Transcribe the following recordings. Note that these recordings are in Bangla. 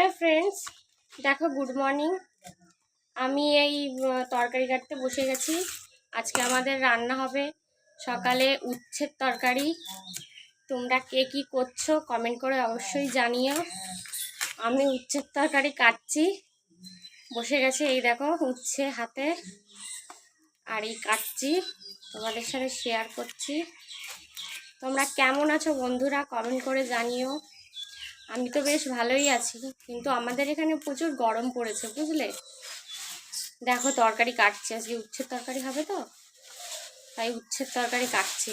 হ্যালো ফ্রেন্ডস দেখো গুড মর্নিং আমি এই তরকারি কাটতে বসে গেছি। আজকে আমাদের রান্না হবে সকালে উচ্ছের তরকারি। তোমরা কে কি করছ কমেন্ট করে অবশ্যই জানিও। আমি উচ্ছের তরকারি কাটছি। বসে গেছি এই দেখো উচ্ছে হাতে। আর এই কাটছি, তোমাদের সাথে শেয়ার করছি। তোমরা কেমন আছো বন্ধুরা কমেন্ট করে জানিও। আমি তো বেশ ভালোই আছি, কিন্তু আমাদের এখানে প্রচুর গরম পড়েছে, বুঝলে? দেখো তরকারি কাটছি, আজকে উচ্ছের তরকারি হবে তো? তাই উচ্ছের তরকারি কাটছি।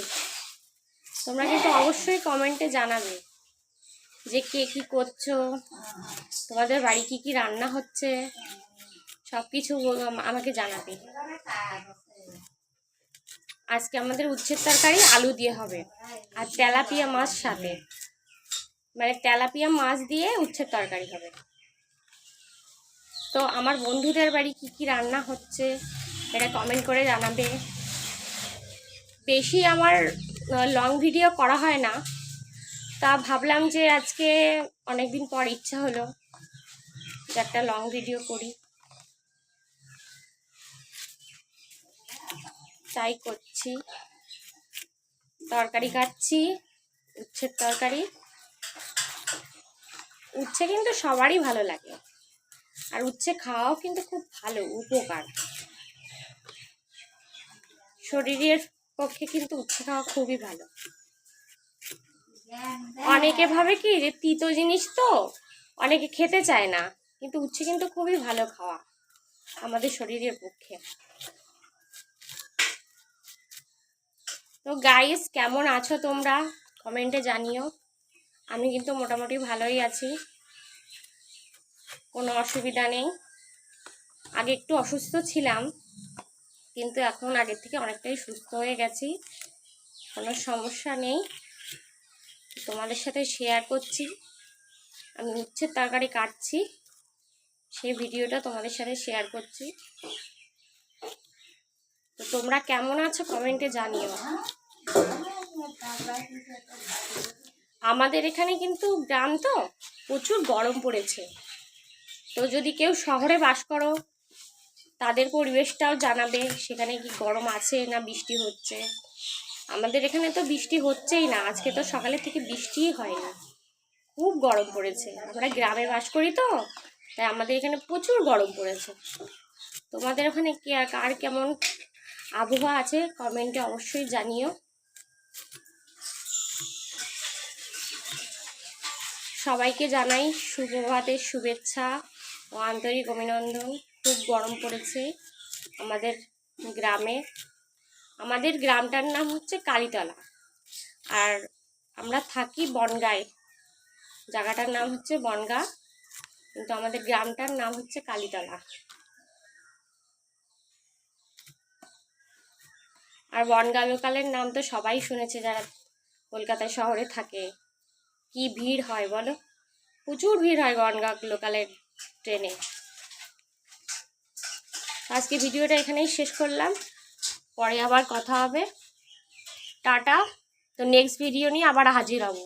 তোমরা কিন্তু অবশ্যই কমেন্টে জানাবে যে কে কী করছ, তোমাদের বাড়ি কি কি রান্না হচ্ছে সব কিছু আমাকে জানাবে। আজকে আমাদের উচ্ছের তরকারি আলু দিয়ে হবে, আর তেলাপিয়া মাছ সাথে। মানে তেলাপিয়া মাছ দিয়ে উচ্ছের তরকারি হবে। তো আমার বন্ধুদের বাড়ি কি কি রান্না হচ্ছে এটা কমেন্ট করে জানাবে। বেশি আমার লং ভিডিও করা হয় না। তা ভাবলাম যে আজকে অনেক দিন পর ইচ্ছা হলো যে একটা লং ভিডিও করি। তাই করছি। তরকারি কাটছি উচ্ছের তরকারি। উচ্ছে কিন্তু সবারই ভালো লাগে। আর উচ্ছে খাওয়াও কিন্তু খুব ভালো, উপকার। শরীরের পক্ষে কিন্তু উচ্ছে খাওয়া খুবই ভালো। অনেকে ভাবে কি যে তিতো জিনিস তো, অনেকে খেতে চায় না, কিন্তু উচ্ছে কিন্তু খুবই ভালো খাওয়া আমাদের শরীরের পক্ষে। তো গাইস কেমন আছো তোমরা? কমেন্টে জানিও। আমি কিন্তু মোটামুটি ভালোই আছি। কোনো অসুবিধা নেই। আগে একটু অসুস্থ ছিলাম, কিন্তু এখন আগের থেকে অনেকটাই সুস্থ হয়ে গেছি। কোনো সমস্যা নেই। তোমাদের সাথে শেয়ার করছি। আমি উচ্ছের তরকারি কাটছি। সেই ভিডিওটা তোমাদের সাথে শেয়ার করছি। তো তোমরা কেমন আছো কমেন্টে জানিও। আমাদের এখানে কিন্তু গ্রাম তো প্রচুর গরম পড়েছে। তো যদি কেউ শহরে বাস করো, তাদের পরিবেশটাও জানাবে সেখানে কি গরম আছে না বৃষ্টি হচ্ছে। আমাদের এখানে তো বৃষ্টি হচ্ছেই না, আজকে তো সকালে থেকে বৃষ্টিই হয় না খুব গরম পড়েছে। আমরা গ্রামে বাস করি তো, তাই আমাদের এখানে প্রচুর গরম পড়েছে। তোমাদের ওখানে কে, কার কেমন আবহাওয়া আছে কমেন্টে অবশ্যই জানিও। সবাইকে জানাই সুপ্রভাতের শুভেচ্ছা ও আন্তরিক অভিনন্দন। খুব গরম পড়েছে আমাদের গ্রামে। আমাদের গ্রামটার নাম হচ্ছে কালীতলা। আর আমরা থাকি বনগাঁয়। জায়গাটার নাম হচ্ছে বনগা, কিন্তু আমাদের গ্রামটার নাম হচ্ছে কালীতলা। আর বনগা লোকালের নাম তো সবাই শুনেছে, যারা কলকাতা শহরে থাকে। কি ভিড় হয় বলো? প্রচুর ভিড় হয় গনগাঁক লোকালের ট্রেনে। আজকে ভিডিওটা এখানেই শেষ করলাম। পরে আবার কথা হবে। টাটা। তো নেক্সট ভিডিও নিয়ে আবার হাজির হব।